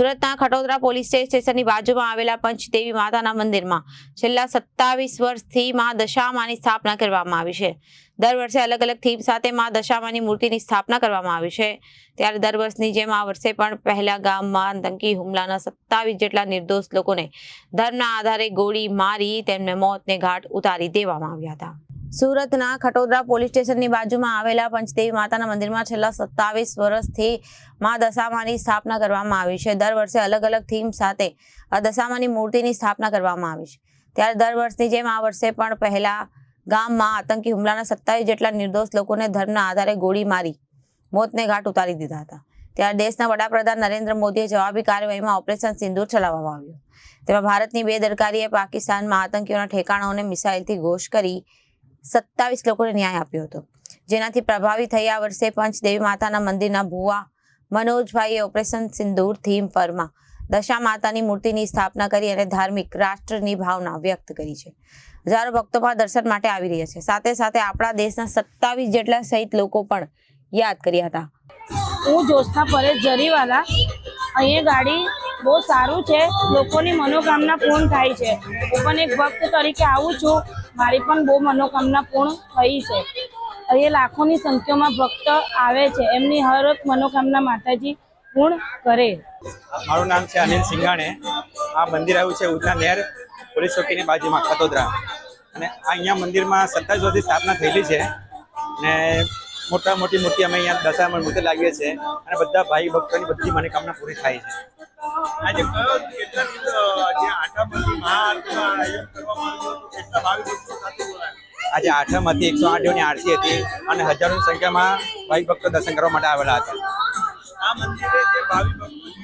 સુરતના ખટોદરા પોલીસ સ્ટેશનની બાજુમાં આવેલા પંચદેવી માતાના મંદિરમાં છેલ્લા સત્તાવીસ વર્ષથી મા દશામાની સ્થાપના કરવામાં આવી છે. દર વર્ષે અલગ અલગ થીમ સાથે મા દશામાની મૂર્તિની સ્થાપના કરવામાં આવી છે. ત્યારે દર વર્ષની જેમ આ વર્ષે પણ પહેલા ગામમાં આતંકી હુમલાના સત્તાવીસ જેટલા નિર્દોષ લોકોને ધર્મના આધારે ગોળી મારી તેમને મોતને ઘાટ ઉતારી દેવામાં આવ્યા હતા. સુરતના ખટોદરા પોલીસ સ્ટેશનની બાજુમાં આવેલા પંચદેવી માતાના મંદિરમાં છેલ્લા સત્તાવીસ વર્ષથી મા દશામાની સ્થાપના કરવામાં આવી છે. દર વર્ષે અલગ અલગ થીમ સાથે આ દશામાની મૂર્તિની સ્થાપના કરવામાં આવી છે. ત્યારે દર વર્ષની જેમ આ વર્ષે પણ પહેલા ગામમાં આતંકી હુમલાના સત્તાવીસ જેટલા નિર્દોષ લોકોને ધર્મના આધારે ગોળી મારી, મોતને ઘાટ ઉતારી દીધા હતા. ત્યારે દેશના વડાપ્રધાન નરેન્દ્ર મોદીએ જવાબી કાર્યવાહીમાં ઓપરેશન સિંદૂર ચલાવવામાં આવ્યું. તેમાં ભારતની બેદરકારીએ પાકિસ્તાનમાં આતંકીઓના ઠેકાણાઓને મિસાઇલથી ઘોષ કરી સત્તાવીસ લોકોને ન્યાય આપ્યો હતો. જેનાથી પ્રભાવિત થઈ આ વર્ષે પંચદેવી માતાના મંદિરના ભુવા મનોજભાઈએ ઓપરેશન સિંદૂર થીમ પરમાં દશા માતાની મૂર્તિની સ્થાપના કરી અને ધાર્મિક રાષ્ટ્રની ભાવના વ્યક્ત કરી છે. હજારો ભક્તો પણ દર્શન માટે આવી રહ્યા છે. સાથે સાથે આપણા દેશના સત્તાવીસ જેટલા સહિત લોકો પણ યાદ કર્યા હતા. હું જોશના પરેશ જરીવાલા, અહીંયા ગાડી બહુ સારું છે. લોકોની મનોકામના પૂર્ણ થાય છે. હું પણ એક ભક્ત તરીકે આવું છું. મારી પણ બહુ મનોકામના પૂર્ણ થઈ છે. અહીંયા લાખોની સંખ્યામાં ભક્ત આવે છે. એમની હર એક મનોકામના માતાજી પૂર્ણ કરે. મારું નામ છે અનિલ સિંઘાણે આ મંદિર આવ્યું છે ઉધના નહેર, પોલીસ ચોકીની બાજુમાં કતોદરા. અને અહીંયા મંદિરમાં સત્તાવીસ વર્ષથી સ્થાપના થયેલી છે. ને મોટા મોટી મૂર્તિ અમે અહીંયા દશામાં મૂર્તિ લાવીએ છીએ અને બધા ભાઈ ભક્તોની બધી મનોકામના પૂરી થાય છે. આજે કયો ભક્તો આઠમ હતી એકસો આઠ દેવની આરતી હતી અને હજારોની સંખ્યામાં ભાઈ ભક્તો દર્શન કરવા માટે આવેલા હતા. આ મંદિરે જે ભાવિ ભક્તોની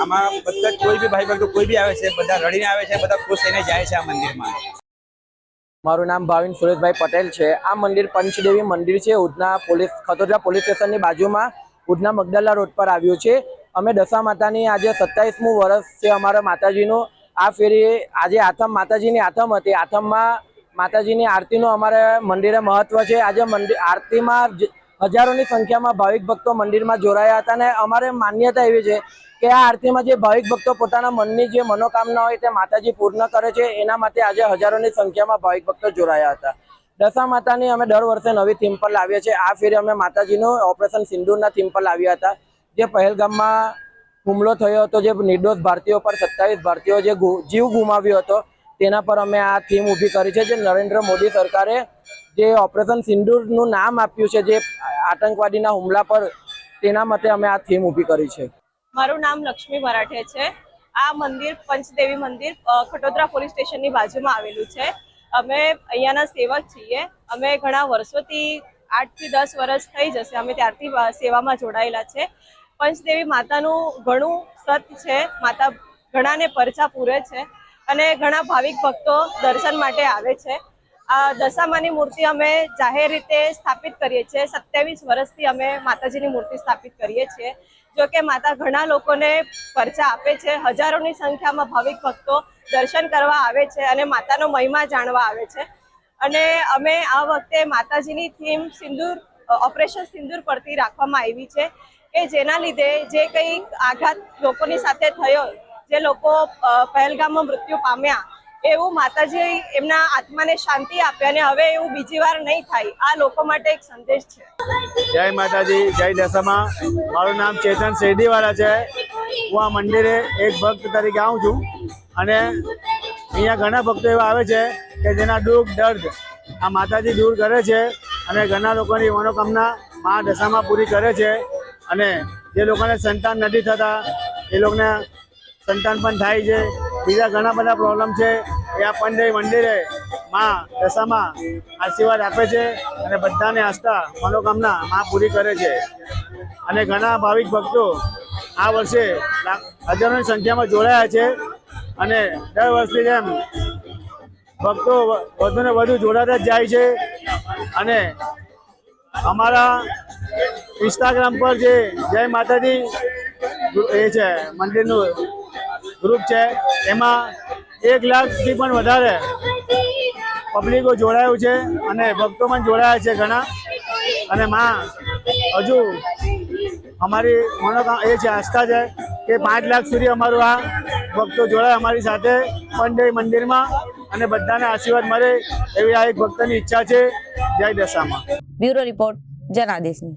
આમાં બધા કોઈ બી ભાઈ ભક્તો કોઈ બી આવે છે, બધા રડીને આવે છે, બધા ખુશ થઈને જાય છે આ મંદિરમાં. મારું નામ ભાવિન સુરેશભાઈ પટેલ છે. આ મંદિર પંચદેવી મંદિર છે. ઉધના પોલીસ, ખતોદરા પોલીસ સ્ટેશનની બાજુમાં ઉધના મગદલ્લા રોડ પર આવ્યું છે. અમે દશા માતાની આજે સત્તાવીસમું વર્ષ છે અમારા માતાજીનું. આ ફેરી આજે આથમ, માતાજીની આથમ હતી. આથમમાં માતાજીની આરતીનું અમારે મંદિરે મહત્વ છે. આજે મંદિર, આરતીમાં હજારોની સંખ્યામાં ભાવિક ભક્તો મંદિરમાં જોડાયા હતા અને અમારે માન્યતા એવી છે કે આ આરતીમાં જે ભાવિક ભક્તો પોતાના મનની જે મનોકામના હોય તે માતાજી પૂર્ણ કરે છે, એના માટે આજે હજારોની સંખ્યામાં ભાવિક ભક્તો જોડાયા હતા. દશા માતાની અમે દર વર્ષે નવી થીમ પર લાવીએ છીએ. આ ફેરે અમે માતાજીનું ઓપરેશન સિંદૂરના થીમ પર લાવ્યા હતા. જે પહેલગામમાં હુમલો થયો હતો, જે નિર્દોષ ભારતીયો પર સત્તાવીસ ભારતીયો જે જીવ ગુમાવ્યો હતો તેના પર અમે આ થીમ ઊભી કરી છે. જે નરેન્દ્ર મોદી સરકારે જે ઓપરેશન સિંદૂરનું નામ આપ્યું છે, જે આતંકવાદીના હુમલા પર તેના માટે અમે આ થીમ ઊભી કરી છે. મારું નામ લક્ષ્મી મરાઠે છે. આ મંદિર, પંચદેવી મંદિર ખટોદરા પોલીસ સ્ટેશનની બાજુમાં આવેલું છે. અમે અહીંયાના સેવક છીએ. અમે ઘણા વર્ષોથી આઠથી દસ વર્ષ થઈ જશે. અમે ત્યારથી સેવામાં જોડાયેલા છે. પંચદેવી માતાનું ઘણું સત છે. માતા ઘણાને પરચા પૂરે છે. અને ઘણા ભાવિક ભક્તો દર્શન માટે આવે છે. આ દશામાની મૂર્તિ અમે જાહેર રીતે સ્થાપિત કરીએ છીએ. સત્યાવીસ વર્ષથી અમે માતાજીની મૂર્તિ સ્થાપિત કરીએ છીએ. જો કે માતા ઘણા લોકોને પરચા આપે છે. હજારોની સંખ્યામાં ભાવિક ભક્તો દર્શન કરવા આવે છે અને માતાનો મહિમા જાણવા આવે છે. અને અમે આ વખતે માતાજીની થીમ સિંદૂર, ઓપરેશન સિંદૂર પરથી રાખવામાં આવી છે કે જેના લીધે જે કંઈ આઘાત લોકોની સાથે થયો જે લોકો પહેલગામમાં મૃત્યુ પામ્યા, એવું માતાજી એમના આત્માને શાંતિ આપે અને હવે એવું બીજી વાર નહીં થાય. આ લોકો માટે એક સંદેશ છે. જય માતાજી, જય દશામાં. મારું નામ ચેતન શેરડીવાળા છે. હું આ મંદિરે એક ભક્ત તરીકે આવું છું. અને અહીંયા ઘણા ભક્તો એવા આવે છે કે જેના દુઃખ, દર્દ આ માતાજી દૂર કરે છે અને ઘણા લોકોની મનોકામના મા દશામાં પૂરી કરે છે. અને જે લોકોને સંતાન નથી થતા, એ લોકોને સંતાન પણ થાય છે. બીજા ઘણા બધા પ્રોબ્લેમ છે. એ આ પંડે મંદિરે માં દશામાં આશીર્વાદ આપે છે અને બધાને આસ્થા, મનોકામના માં પૂરી કરે છે. અને ઘણા ભાવિક ભક્તો આ વર્ષે હજારોની સંખ્યામાં જોડાયા છે અને દર વર્ષની જેમ ભક્તો વધુને વધુ જોડાતા જ જાય છે. અને અમારા ઇન્સ્ટાગ્રામ પર જે જય માતાજી એ છે, મંદિરનું ગ્રુપ છે. એમાં એક લાખથી પણ વધારે પબ્લિકો જોડાયું છે અને ભક્તો પણ જોડાયા છે ઘણા. અને માં, હજુ અમારી મનોકામ એ છે, આસ્થા છે કે પાંચ લાખ સુધી અમારું આ ભક્તો જોડાય અમારી સાથે પંડે મંદિરમાં અને બધાને આશીર્વાદ મળે એવી આ એક ભક્તની ઈચ્છા છે. જય દશામાં. Bureau report જનાદેશની.